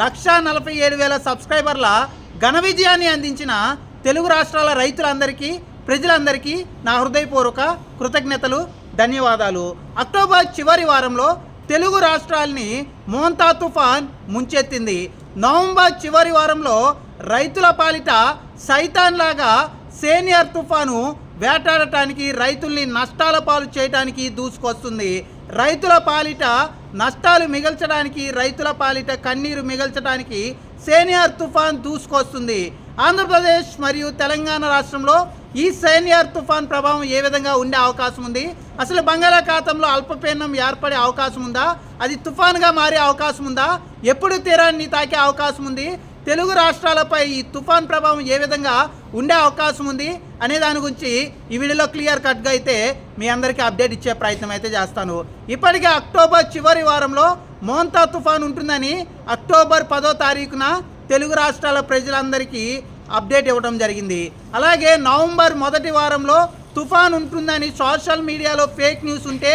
లక్షా నలభై ఏడు వేల సబ్స్క్రైబర్ల ఘన విజయాన్ని అందించిన తెలుగు రాష్ట్రాల రైతులందరికీ ప్రజలందరికీ నా హృదయపూర్వక కృతజ్ఞతలు ధన్యవాదాలు. అక్టోబర్ చివరి వారంలో తెలుగు రాష్ట్రాల్ని మోంతా తుఫాన్ ముంచెత్తింది. నవంబర్ చివరి వారంలో రైతుల పాలిట సైతాన్ లాగా సేనియర్ తుఫాను వేటాడటానికి రైతుల్ని నష్టాల పాలు చేయడానికి దూసుకొస్తుంది. రైతుల పాలిట నష్టాలు మిగల్చడానికి రైతుల పాలిట కన్నీరు మిగల్చడానికి సేనియర్ తుఫాన్ దూసుకొస్తుంది. ఆంధ్రప్రదేశ్ మరియు తెలంగాణ రాష్ట్రంలో ఈ సేనియర్ తుఫాన్ ప్రభావం ఏ విధంగా ఉండే అవకాశం ఉంది? అసలు బంగాళాఖాతంలో అల్పపీడనం ఏర్పడే అవకాశం ఉందా? అది తుఫాన్గా మారే అవకాశం ఉందా? ఎప్పుడు తీరాన్ని తాకే అవకాశం ఉంది? తెలుగు రాష్ట్రాలపై ఈ తుఫాన్ ప్రభావం ఏ విధంగా ఉండే అవకాశం ఉంది? అనే దాని గురించి ఈ వీడియోలో క్లియర్ కట్గా అయితే మీ అందరికీ అప్డేట్ ఇచ్చే ప్రయత్నం అయితే చేస్తాను. ఇప్పటికే అక్టోబర్ చివరి వారంలో మోంతా తుఫాన్ ఉంటుందని అక్టోబర్ పదో తారీఖున తెలుగు రాష్ట్రాల ప్రజలందరికీ అప్డేట్ ఇవ్వడం జరిగింది. అలాగే నవంబర్ మొదటి వారంలో తుఫాన్ ఉంటుందని సోషల్ మీడియాలో ఫేక్ న్యూస్ ఉంటే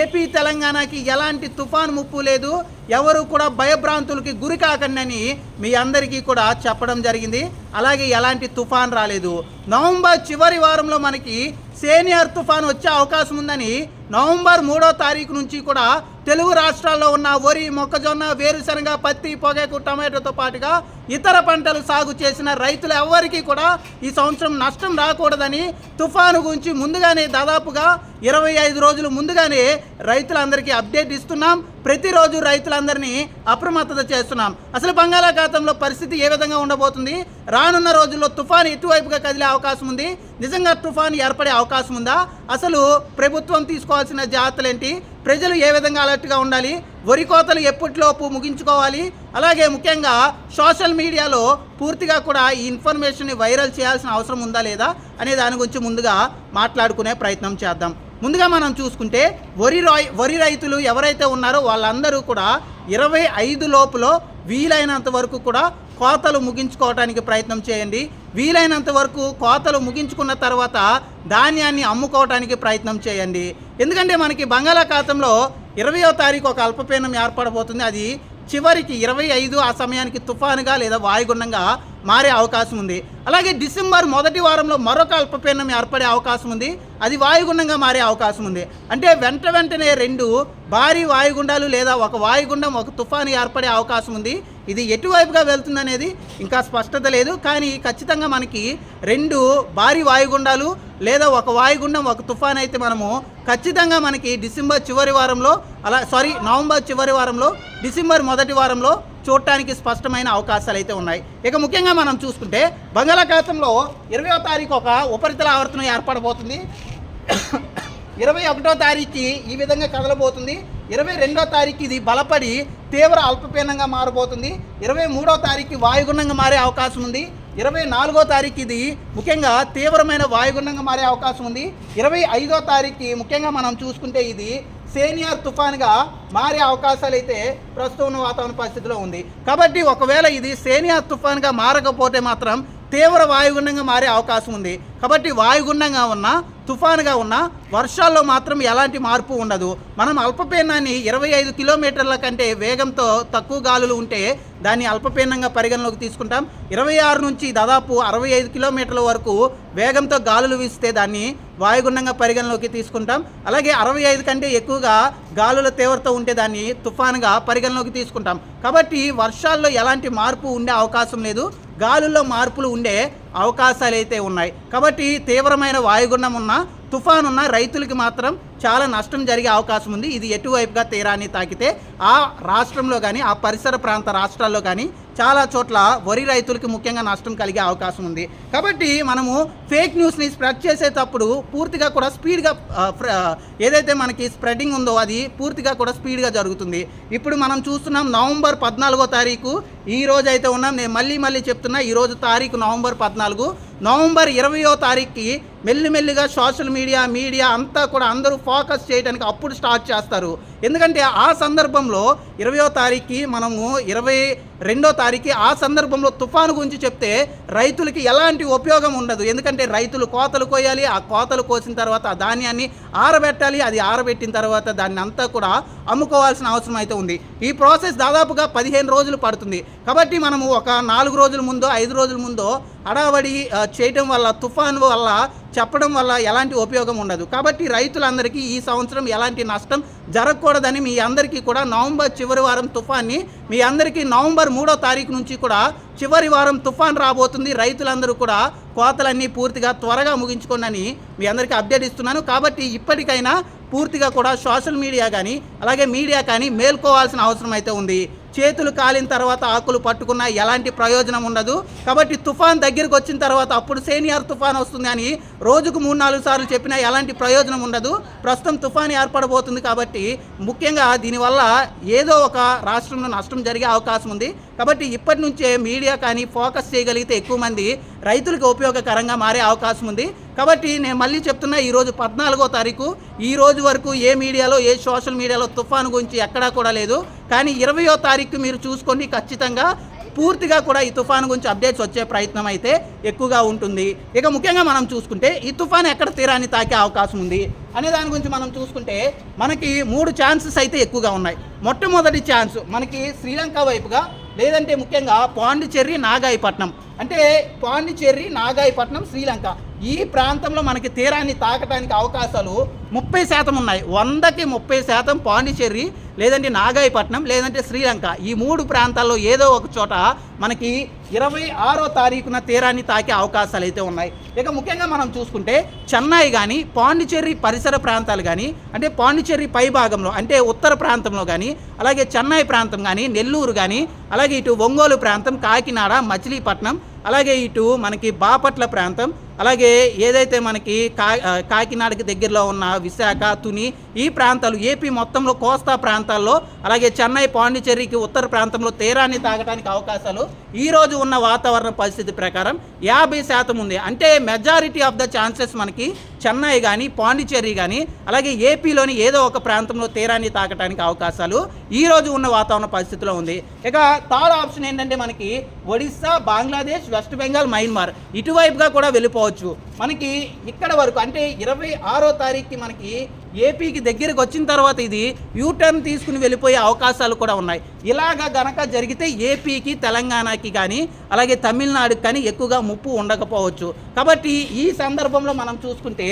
ఏపీ తెలంగాణకి ఎలాంటి తుఫాన్ ముప్పు లేదు ఎవరు కూడా భయభ్రాంతులకి గురి కాకండి మీ అందరికీ కూడా చెప్పడం జరిగింది. అలాగే ఎలాంటి తుఫాన్ రాలేదు. నవంబర్ చివరి వారంలో మనకి సేనియర్ తుఫాన్ వచ్చే అవకాశం ఉందని నవంబర్ మూడో తారీఖు నుంచి కూడా తెలుగు రాష్ట్రాల్లో ఉన్న వరి మొక్కజొన్న వేరుశనగ పత్తి పొగాకు టమాటోతో పాటుగా ఇతర పంటలు సాగు చేసిన రైతులు ఎవరికీ కూడా ఈ సంవత్సరం నష్టం రాకూడదని తుఫాను గురించి ముందుగానే దాదాపుగా ఇరవై ఐదు రోజులు ముందుగానే రైతులందరికీ అప్డేట్ ఇస్తున్నాం. ప్రతిరోజు రైతులందరినీ అప్రమత్తత చేస్తున్నాం. అసలు బంగాళాఖాతంలో పరిస్థితి ఏ విధంగా ఉండబోతుంది? రానున్న రోజుల్లో తుఫాను ఎటువైపుగా కదిలే అవకాశం ఉంది. నిజంగా తుఫాన్ ఏర్పడే అవకాశం ఉందా? అసలు ప్రభుత్వం తీసుకోవాల్సిన జాగ్రత్తలు ఏంటి ప్రజలు ఏ విధంగా అలర్ట్గా ఉండాలి? వరి కోతలు ఎప్పటిలోపు ముగించుకోవాలి? అలాగే ముఖ్యంగా సోషల్ మీడియాలో పూర్తిగా కూడా ఈ ఇన్ఫర్మేషన్ని వైరల్ చేయాల్సిన అవసరం ఉందా లేదా అనే దాని గురించి ముందుగా మాట్లాడుకునే ప్రయత్నం చేద్దాం. ముందుగా మనం చూసుకుంటే వరి రాయ్ వరి రైతులు ఎవరైతే ఉన్నారో వాళ్ళందరూ కూడా ఇరవై ఐదు లోపులో వీలైనంత వరకు కూడా కోతలు ముగించుకోవడానికి ప్రయత్నం చేయండి. వీలైనంత వరకు కోతలు ముగించుకున్న తర్వాత ధాన్యాన్ని అమ్ముకోవడానికి ప్రయత్నం చేయండి. ఎందుకంటే మనకి బంగాళాఖాతంలో ఇరవయో తారీఖు ఒక అల్పపీనం ఏర్పడబోతుంది. అది చివరికి ఇరవై ఐదు ఆ సమయానికి తుఫానుగా లేదా వాయుగుండంగా మారే అవకాశం ఉంది. అలాగే డిసెంబర్ మొదటి వారంలో మరొక అల్పపీడనం ఏర్పడే అవకాశం ఉంది. అది వాయుగుండంగా మారే అవకాశం ఉంది. అంటే వెంట వెంటనే రెండు భారీ వాయుగుండాలు లేదా ఒక వాయుగుండం ఒక తుఫాను ఏర్పడే అవకాశం ఉంది. ఇది ఎటువైపుగా వెళ్తుందనేది ఇంకా స్పష్టత లేదు. కానీ ఖచ్చితంగా మనకి రెండు భారీ వాయుగుండాలు లేదా ఒక వాయుగుండం ఒక తుఫాన్ అయితే మనము ఖచ్చితంగా మనకి డిసెంబర్ చివరి వారంలో అలా సారీ నవంబర్ చివరి వారంలో డిసెంబర్ మొదటి వారంలో చూడటానికి స్పష్టమైన అవకాశాలు అయితే ఉన్నాయి. ఇక ముఖ్యంగా మనం చూసుకుంటే బంగాళాఖాతంలో ఇరవయో తారీఖు ఒక ఉపరితల ఆవర్తనం ఏర్పడబోతుంది. ఇరవై ఒకటో తారీఖుకి ఈ విధంగా కదలబోతుంది. ఇరవై రెండో తారీఖు ఇది బలపడి తీవ్ర అల్పపీనంగా మారబోతుంది. ఇరవై మూడో తారీఖు వాయుగుండంగా మారే అవకాశం ఉంది. ఇరవై నాలుగో తారీఖు ఇది ముఖ్యంగా తీవ్రమైన వాయుగుండంగా మారే అవకాశం ఉంది. ఇరవై ఐదో తారీఖు ముఖ్యంగా మనం చూసుకుంటే ఇది సేనియర్ తుఫాన్గా మారే అవకాశాలు అయితే ప్రస్తుతం ఉన్న వాతావరణ పరిస్థితిలో ఉంది. కాబట్టి ఒకవేళ ఇది సేనియర్ తుఫాన్గా మారకపోతే మాత్రం తీవ్ర వాయుగుండంగా మారే అవకాశం ఉంది. కాబట్టి వాయుగుండంగా ఉన్న తుఫానుగా ఉన్న వర్షాల్లో మాత్రం ఎలాంటి మార్పు ఉండదు. మనం అల్పపీడనాన్ని ఇరవై ఐదు కిలోమీటర్ల కంటే వేగంతో తక్కువ గాలులు ఉంటే దాన్ని అల్పపీడనంగా పరిగణలోకి తీసుకుంటాం. ఇరవై ఆరు నుంచి దాదాపు అరవై ఐదు కిలోమీటర్ల వరకు వేగంతో గాలులు వీస్తే దాన్ని వాయుగుండంగా పరిగణలోకి తీసుకుంటాం. అలాగే అరవై ఐదు కంటే ఎక్కువగా గాలుల తీవ్రత ఉంటే దాన్ని తుఫానుగా పరిగణలోకి తీసుకుంటాం. కాబట్టి వర్షాల్లో ఎలాంటి మార్పు ఉండే అవకాశం లేదు. గాలుల్లో మార్పులు ఉండే అవకాశాలు అయితే ఉన్నాయి. కాబట్టి తీవ్రమైన వాయుగుండం ఉన్న తుఫాన్ ఉన్న రైతులకి మాత్రం చాలా నష్టం జరిగే అవకాశం ఉంది. ఇది ఎటువైపుగా తీరాన్ని తాకితే ఆ రాష్ట్రంలో కానీ ఆ పరిసర ప్రాంత రాష్ట్రాల్లో కానీ చాలా చోట్ల వరి రైతులకి ముఖ్యంగా నష్టం కలిగే అవకాశం ఉంది. కాబట్టి మనము ఫేక్ న్యూస్ని స్ప్రెడ్ చేసేటప్పుడు పూర్తిగా కూడా స్పీడ్గా ఫ్ర- ఏదైతే మనకి స్ప్రెడింగ్ ఉందో అది పూర్తిగా కూడా స్పీడ్గా జరుగుతుంది. ఇప్పుడు మనం చూస్తున్నాం నవంబర్ పద్నాలుగో తారీఖు ఈ రోజు అయితే ఉన్నాం. నేను మళ్ళీ మళ్ళీ చెప్తున్నా ఈ రోజు తారీఖు నవంబర్ పద్నాలుగు. నవంబర్ ఇరవయో తారీఖుకి మెల్లిమెల్లిగా సోషల్ మీడియా మీడియా అంతా కూడా అందరూ ఫోకస్ చేయడానికి అప్పుడు స్టార్ట్ చేస్తారు. ఎందుకంటే ఆ సందర్భంలో ఇరవయో తారీఖుకి మనము ఇరవై రెండో తారీఖు ఆ సందర్భంలో తుఫాను గురించి చెప్తే రైతులకి ఎలాంటి ఉపయోగం ఉండదు. ఎందుకంటే రైతులు కోతలు కోయాలి ఆ కోతలు కోసిన తర్వాత ఆ ధాన్యాన్ని ఆరబెట్టాలి అది ఆరబెట్టిన తర్వాత దాన్ని అంతా కూడా అమ్ముకోవాల్సిన అవసరం అయితే ఉంది. ఈ ప్రాసెస్ దాదాపుగా పదిహేను రోజులు పడుతుంది. కాబట్టి మనము ఒక నాలుగు రోజుల ముందో ఐదు రోజుల ముందో హడావడి చేయటం వల్ల తుఫాన్ వల్ల చెప్పడం వల్ల ఎలాంటి ఉపయోగం ఉండదు. కాబట్టి రైతులందరికీ ఈ సంవత్సరం ఎలాంటి నష్టం జరగకూడదని మీ అందరికీ కూడా నవంబర్ చివరి వారం తుఫాన్ని మీ అందరికీ నవంబర్ మూడో తారీఖు నుంచి కూడా చివరి వారం తుఫాన్ రాబోతుంది. రైతులందరూ కూడా కోతలన్నీ పూర్తిగా త్వరగా ముగించుకోండి మీ అందరికీ అప్డేట్ ఇస్తున్నాను కాబట్టి ఇప్పటికైనా పూర్తిగా కూడా సోషల్ మీడియా కానీ అలాగే మీడియా కానీ మేల్కోవాల్సిన అవసరం అయితే ఉంది. చేతులు కాలిన తర్వాత ఆకులు పట్టుకున్నా ఎలాంటి ప్రయోజనం ఉండదు. కాబట్టి తుఫాన్ దగ్గరికి వచ్చిన తర్వాత అప్పుడు సీనియర్ తుఫాన్ వస్తుంది అని రోజుకు మూడు నాలుగు సార్లు చెప్పినా ఎలాంటి ప్రయోజనం ఉండదు. ప్రస్తుతం తుఫాన్ ఏర్పడబోతుంది కాబట్టి ముఖ్యంగా దీనివల్ల ఏదో ఒక రాష్ట్రంలో నష్టం జరిగే అవకాశం ఉంది. కాబట్టి ఇప్పటి నుంచే మీడియా కానీ ఫోకస్ చేయగలిగితే ఎక్కువ మంది రైతులకు ఉపయోగకరంగా మారే అవకాశం ఉంది. కాబట్టి నేను మళ్ళీ చెప్తున్నా ఈరోజు పద్నాలుగో తారీఖు ఈ రోజు వరకు ఏ మీడియాలో ఏ సోషల్ మీడియాలో తుఫాను గురించి ఎక్కడా కూడా లేదు. కానీ ఇరవయో తారీఖు మీరు చూసుకోండి ఖచ్చితంగా పూర్తిగా కూడా ఈ తుఫాను గురించి అప్డేట్స్ వచ్చే ప్రయత్నం అయితే ఎక్కువగా ఉంటుంది. ఇక ముఖ్యంగా మనం చూసుకుంటే ఈ తుఫాను ఎక్కడ తీరాన్ని తాకే అవకాశం ఉంది అనే దాని గురించి మనం చూసుకుంటే మనకి మూడు ఛాన్సెస్ అయితే ఎక్కువగా ఉన్నాయి. మొట్టమొదటి ఛాన్స్ మనకి శ్రీలంక వైపుగా లేదంటే ముఖ్యంగా పాండిచ్చేరి నాగాయపట్నం అంటే పాండిచ్చేరి నాగాయపట్నం శ్రీలంక ఈ ప్రాంతంలో మనకి తీరాన్ని తాకటానికి అవకాశాలు ముప్పై శాతం ఉన్నాయి. వందకి ముప్పై శాతం పాండిచ్చేరి లేదంటే నాగాయపట్నం లేదంటే శ్రీలంక. ఈ మూడు ప్రాంతాల్లో ఏదో ఒక చోట మనకి ఇరవై ఆరో తారీఖున తీరాన్ని తాకే అవకాశాలు అయితే ఉన్నాయి. ఇక ముఖ్యంగా మనం చూసుకుంటే చెన్నై కానీ పాండిచేరి పరిసర ప్రాంతాలు కానీ అంటే పాండిచ్చేరి పై భాగంలో అంటే ఉత్తర ప్రాంతంలో కానీ అలాగే చెన్నై ప్రాంతం కానీ నెల్లూరు కానీ అలాగే ఇటు ఒంగోలు ప్రాంతం కాకినాడ మచిలీపట్నం అలాగే ఇటు మనకి బాపట్ల ప్రాంతం అలాగే ఏదైతే మనకి కా కాకినాడకి దగ్గరలో ఉన్న విశాఖ తుని ఈ ప్రాంతాలు ఏపీ మొత్తంలో కోస్తా ప్రాంతాల్లో అలాగే చెన్నై పాండిచ్చేరికి ఉత్తర ప్రాంతంలో తీరాన్ని తాగడానికి అవకాశాలు. ఈ రోజు ఉన్న వాతావరణ పరిస్థితి ప్రకారం యాభై శాతం ఉంది. అంటే మెజారిటీ ఆఫ్ ద ఛాన్సెస్ మనకి చెన్నై కానీ పాండిచ్చేరి కానీ అలాగే ఏపీలోని ఏదో ఒక ప్రాంతంలో తీరాన్ని తాకటానికి అవకాశాలు ఈ రోజు ఉన్న వాతావరణ పరిస్థితిలో ఉంది. ఇక థర్డ్ ఆప్షన్ ఏంటంటే మనకి ఒడిస్సా బంగ్లాదేశ్ వెస్ట్ బెంగాల్ మయన్మార్. ఇటువైపుగా కూడా వెళ్ళిపోవచ్చు. మనకి ఇక్కడ వరకు అంటే ఇరవై ఆరో తారీఖుకి మనకి ఏపీకి దగ్గరికి వచ్చిన తర్వాత ఇది యూటర్న్ తీసుకుని వెళ్ళిపోయే అవకాశాలు కూడా ఉన్నాయి. ఇలాగా గనక జరిగితే ఏపీకి తెలంగాణకి కానీ అలాగే తమిళనాడుకి కానీ ఎక్కువగా ముప్పు ఉండకపోవచ్చు. కాబట్టి ఈ సందర్భంలో మనం చూసుకుంటే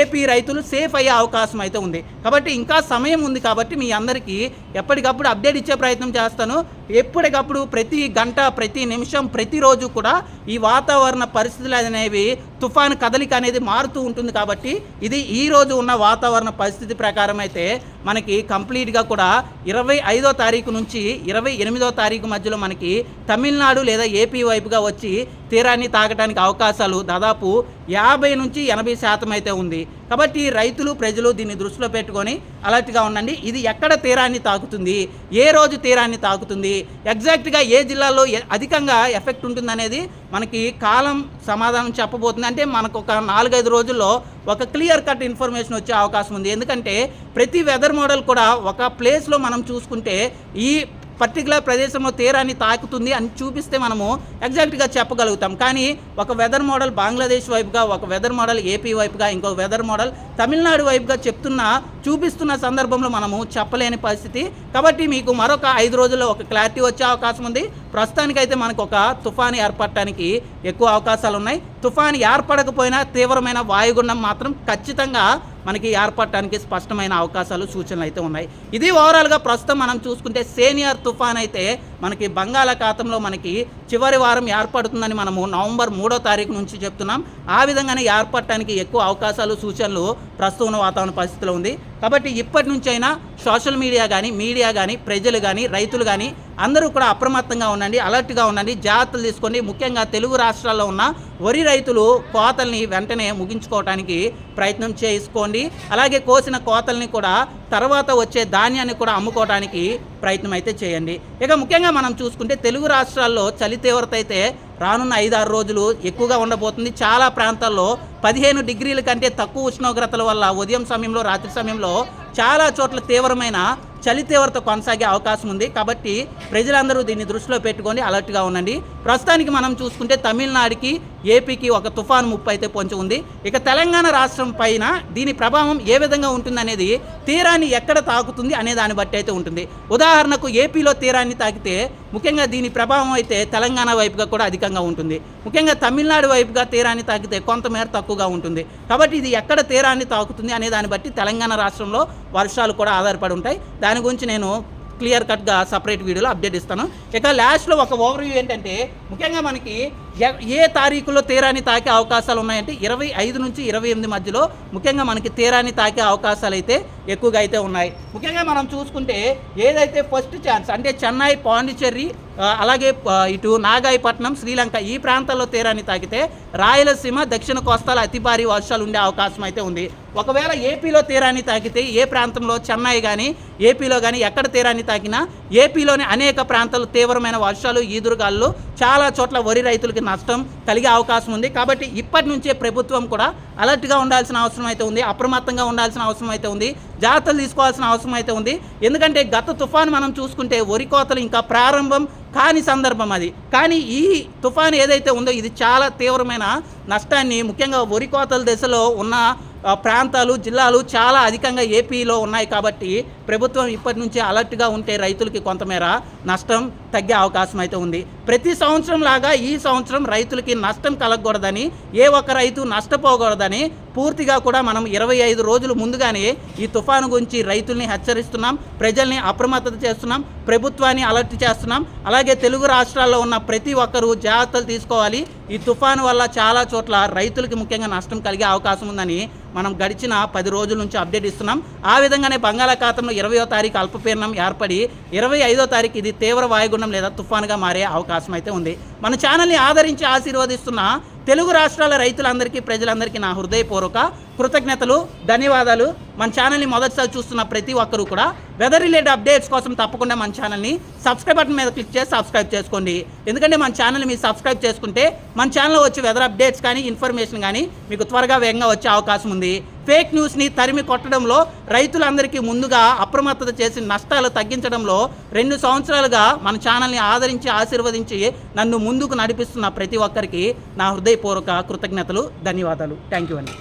ఏపీ రైతులు సేఫ్ అయ్యే అవకాశం అయితే ఉంది. కాబట్టి ఇంకా సమయం ఉంది కాబట్టి మీ అందరికీ ఎప్పటికప్పుడు అప్డేట్ ఇచ్చే ప్రయత్నం చేస్తాను. ఎప్పటికప్పుడు ప్రతి గంట ప్రతి నిమిషం ప్రతిరోజు కూడా ఈ వాతావరణ పరిస్థితులు అనేవి తుఫాను కదలిక అనేది మారుతూ ఉంటుంది కాబట్టి ఇది ఈ రోజు ఉన్న వాతావరణ పరిస్థితి ప్రకారం అయితే మనకి కంప్లీట్గా కూడా ఇరవై ఐదో తారీఖు నుంచి ఇరవై ఎనిమిదో తారీఖు మధ్యలో మనకి తమిళనాడు లేదా ఏపీ వైపుగా వచ్చి తీరాన్ని తాగటానికి అవకాశాలు దాదాపు యాభై నుంచి ఎనభై శాతం అయితే ఉంది. కాబట్టి రైతులు ప్రజలు దీన్ని దృష్టిలో పెట్టుకొని అలర్ట్గా ఉండండి. ఇది ఎక్కడ తీరాన్ని తాకుతుంది? ఏ రోజు తీరాన్ని తాకుతుంది? ఎగ్జాక్ట్గా ఏ జిల్లాలో ఎ- అధికంగా ఎఫెక్ట్ ఉంటుందనేది మనకి కాలం సమాధానం చెప్పబోతుంది. అంటే మనకు ఒక నాలుగైదు రోజుల్లో ఒక క్లియర్ కట్ ఇన్ఫర్మేషన్ వచ్చే అవకాశం ఉంది. ఎందుకంటే ప్రతి వెదర్ మోడల్ కూడా ఒక ప్లేస్లో మనం చూసుకుంటే ఈ పర్టికులర్ ప్రదేశంలో తీరాన్ని తాకుతుంది అని చూపిస్తే మనము ఎగ్జాక్ట్గా చెప్పగలుగుతాం. కానీ ఒక వెదర్ మోడల్ బంగ్లాదేశ్ వైపుగా ఒక వెదర్ మోడల్ ఏపీ వైపుగా ఇంకో వెదర్ మోడల్ తమిళనాడు వైపుగా చెప్తున్న చూపిస్తున్న సందర్భంలో మనము చెప్పలేని పరిస్థితి. కాబట్టి మీకు మరొక ఐదు రోజుల్లో ఒక క్లారిటీ వచ్చే అవకాశం ఉంది. ప్రస్తుతానికైతే మనకు ఒక తుఫాను ఏర్పడటానికి ఎక్కువ అవకాశాలు ఉన్నాయి తుఫాను ఏర్పడకపోయినా తీవ్రమైన వాయుగుండం మాత్రం ఖచ్చితంగా మనకి ఏర్పడటానికి స్పష్టమైన అవకాశాలు సూచనలు అయితే ఉన్నాయి. ఇది ఓవరాల్గా ప్రస్తుతం మనం చూసుకుంటే సీనియర్ తుఫాన్ అయితే మనకి బంగాళాఖాతంలో మనకి చివరి వారం ఏర్పడుతుందని మనము నవంబర్ మూడో తారీఖు నుంచి చెప్తున్నాం. ఆ విధంగానే ఏర్పడటానికి ఎక్కువ అవకాశాలు సూచనలు ప్రస్తుతం ఉన్న వాతావరణ పరిస్థితిలో ఉంది. కాబట్టి ఇప్పటి నుంచైనా సోషల్ మీడియా కానీ మీడియా కానీ ప్రజలు కానీ రైతులు కానీ అందరూ కూడా అప్రమత్తంగా ఉండండి అలర్ట్గా ఉండండి జాగ్రత్తలు తీసుకోండి. ముఖ్యంగా తెలుగు రాష్ట్రాల్లో ఉన్న వరి రైతులు కోతల్ని వెంటనే ముగించుకోవడానికి ప్రయత్నం చేసుకోండి. అలాగే కోసిన కోతల్ని కూడా తర్వాత వచ్చే ధాన్యాన్ని కూడా అమ్ముకోవడానికి ప్రయత్నం అయితే చేయండి. ఇక ముఖ్యంగా మనం చూసుకుంటే తెలుగు రాష్ట్రాల్లో చలి తీవ్రత అయితే రానున్న ఐదారు రోజులు ఎక్కువగా ఉండబోతుంది. చాలా ప్రాంతాల్లో పదిహేను డిగ్రీల కంటే తక్కువ ఉష్ణోగ్రతల వల్ల ఉదయం సమయంలో రాత్రి సమయంలో చాలా చోట్ల తీవ్రమైన చలి తీవ్రత కొనసాగే అవకాశం ఉంది. కాబట్టి ప్రజలందరూ దీన్ని దృష్టిలో పెట్టుకొని అలర్ట్గా ఉండండి. ప్రస్తుతానికి మనం చూసుకుంటే తమిళనాడుకి ఏపీకి ఒక తుఫాను ముప్పు అయితే పొంచి ఉంది. ఇక తెలంగాణ రాష్ట్రం పైన దీని ప్రభావం ఏ విధంగా ఉంటుంది అనేది తీరాన్ని ఎక్కడ తాకుతుంది అనే దాన్ని బట్టి అయితే ఉంటుంది. ఉదాహరణకు ఏపీలో తీరాన్ని తాకితే ముఖ్యంగా దీని ప్రభావం అయితే తెలంగాణ వైపుగా కూడా అధికంగా ఉంటుంది. ముఖ్యంగా తమిళనాడు వైపుగా తీరాన్ని తాకితే కొంతమేర తక్కువగా ఉంటుంది. కాబట్టి ఇది ఎక్కడ తీరాన్ని తాకుతుంది అనే దాన్ని బట్టి తెలంగాణ రాష్ట్రంలో వర్షాలు కూడా ఆధారపడి ఉంటాయి. దాని గురించి నేను క్లియర్ కట్గా సపరేట్ వీడియోలో అప్డేట్ ఇస్తాను. ఇక లాస్ట్లో ఒక ఓవర్ వ్యూ ఏంటంటే ముఖ్యంగా మనకి ఎ- ఏ తారీఖులో తీరాన్ని తాకే అవకాశాలు ఉన్నాయంటే ఇరవై ఐదు నుంచి ఇరవై ఎనిమిది మధ్యలో ముఖ్యంగా మనకి తీరాన్ని తాకే అవకాశాలు అయితే ఎక్కువగా అయితే ఉన్నాయి. ముఖ్యంగా మనం చూసుకుంటే ఏదైతే ఫస్ట్ ఛాన్స్ అంటే చెన్నై పాండిచ్చేరి అలాగే ఇటు నాగాయపట్నం శ్రీలంక ఈ ప్రాంతాల్లో తీరాన్ని తాకితే రాయలసీమ దక్షిణ కోస్తాలో అతి భారీ వర్షాలు ఉండే అవకాశం అయితే ఉంది. ఒకవేళ ఏపీలో తీరాన్ని తాకితే ఏ ప్రాంతంలో చెన్నై కానీ ఏపీలో కానీ ఎక్కడ తీరాన్ని తాకినా ఏపీలోని అనేక ప్రాంతాలు తీవ్రమైన వర్షాలు ఈదురుగాలు చాలా చోట్ల వరి రైతులకి నష్టం కలిగే అవకాశం ఉంది. కాబట్టి ఇప్పటి నుంచే ప్రభుత్వం కూడా అలర్ట్గా ఉండాల్సిన అవసరం అయితే ఉంది అప్రమత్తంగా ఉండాల్సిన అవసరం అయితే ఉంది. జాగ్రత్తలు తీసుకోవాల్సిన అవసరం అయితే ఉంది. ఎందుకంటే గత తుఫాను మనం చూసుకుంటే వరి కోతలు ఇంకా ప్రారంభం కాని సందర్భం అది. కానీ ఈ తుఫాన్ ఏదైతే ఉందో ఇది చాలా తీవ్రమైన నష్టాన్ని ముఖ్యంగా వరి కోతల దశలో ఉన్న ప్రాంతాలు జిల్లాలు చాలా అధికంగా ఏపీలో ఉన్నాయి కాబట్టి ప్రభుత్వం ఇప్పటి నుంచే అలర్ట్గా ఉంటే రైతులకి కొంతమేర నష్టం తగ్గే అవకాశం అయితే ఉంది. ప్రతి సంవత్సరం లాగా ఈ సంవత్సరం రైతులకి నష్టం కలగకూడదని ఏ ఒక్క రైతు నష్టపోకూడదని పూర్తిగా కూడా మనం ఇరవై ఐదు రోజులు ముందుగానే ఈ తుఫాను గురించి రైతుల్ని హెచ్చరిస్తున్నాం ప్రజల్ని అప్రమత్తత చేస్తున్నాం ప్రభుత్వాన్ని అలర్ట్ చేస్తున్నాం. అలాగే తెలుగు రాష్ట్రాల్లో ఉన్న ప్రతి ఒక్కరూ జాగ్రత్తలు తీసుకోవాలి. ఈ తుఫాను వల్ల చాలా చోట్ల రైతులకి ముఖ్యంగా నష్టం కలిగే అవకాశం ఉందని మనం గడిచిన పది రోజుల నుంచి అప్డేట్ ఇస్తున్నాం. ఆ విధంగానే బంగాళాఖాతంలో ఇరవయో తారీఖు అల్పపీడనం ఏర్పడి ఇరవై ఐదో తారీఖు ఇది తీవ్ర వాయుగుండం లేదా తుఫానుగా మారే అవకాశం అయితే ఉంది. మన ఛానల్ని ఆదరించి ఆశీర్వదిస్తున్న తెలుగు రాష్ట్రాల రైతులందరికీ ప్రజలందరికీ నా హృదయపూర్వక కృతజ్ఞతలు ధన్యవాదాలు. మన ఛానల్ని మొదటిసారి చూస్తున్న ప్రతి ఒక్కరూ కూడా వెదర్ రిలేటెడ్ అప్డేట్స్ కోసం తప్పకుండా మన ఛానల్ని సబ్స్క్రైబ్ బటన్ మీద క్లిక్ చేసి సబ్స్క్రైబ్ చేసుకోండి. ఎందుకంటే మన ఛానల్ని మీరు సబ్స్క్రైబ్ చేసుకుంటే మన ఛానల్లో వచ్చే వెదర్ అప్డేట్స్ కానీ ఇన్ఫర్మేషన్ కానీ మీకు త్వరగా వేగంగా వచ్చే అవకాశం ఉంది. ఫేక్ న్యూస్ని తరిమి కొట్టడంలో రైతులందరికీ ముందుగా అప్రమత్తత చేసి నష్టాలు తగ్గించడంలో రెండు సంవత్సరాలుగా మన ఛానల్ని ఆదరించి ఆశీర్వదించి నన్ను ముందుకు నడిపిస్తున్న ప్రతి ఒక్కరికి నా హృదయపూర్వక కృతజ్ఞతలు ధన్యవాదాలు. థ్యాంక్ యూ అండి.